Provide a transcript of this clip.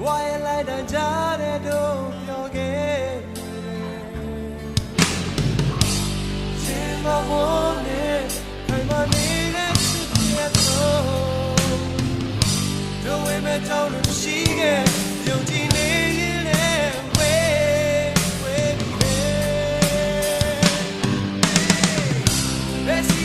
Why I lied and jarred မဲ့ကြောင့်လို့ရှိခဲ့ယုံကြည်နေရင်လည်းဝေးဝေးဝေး Let's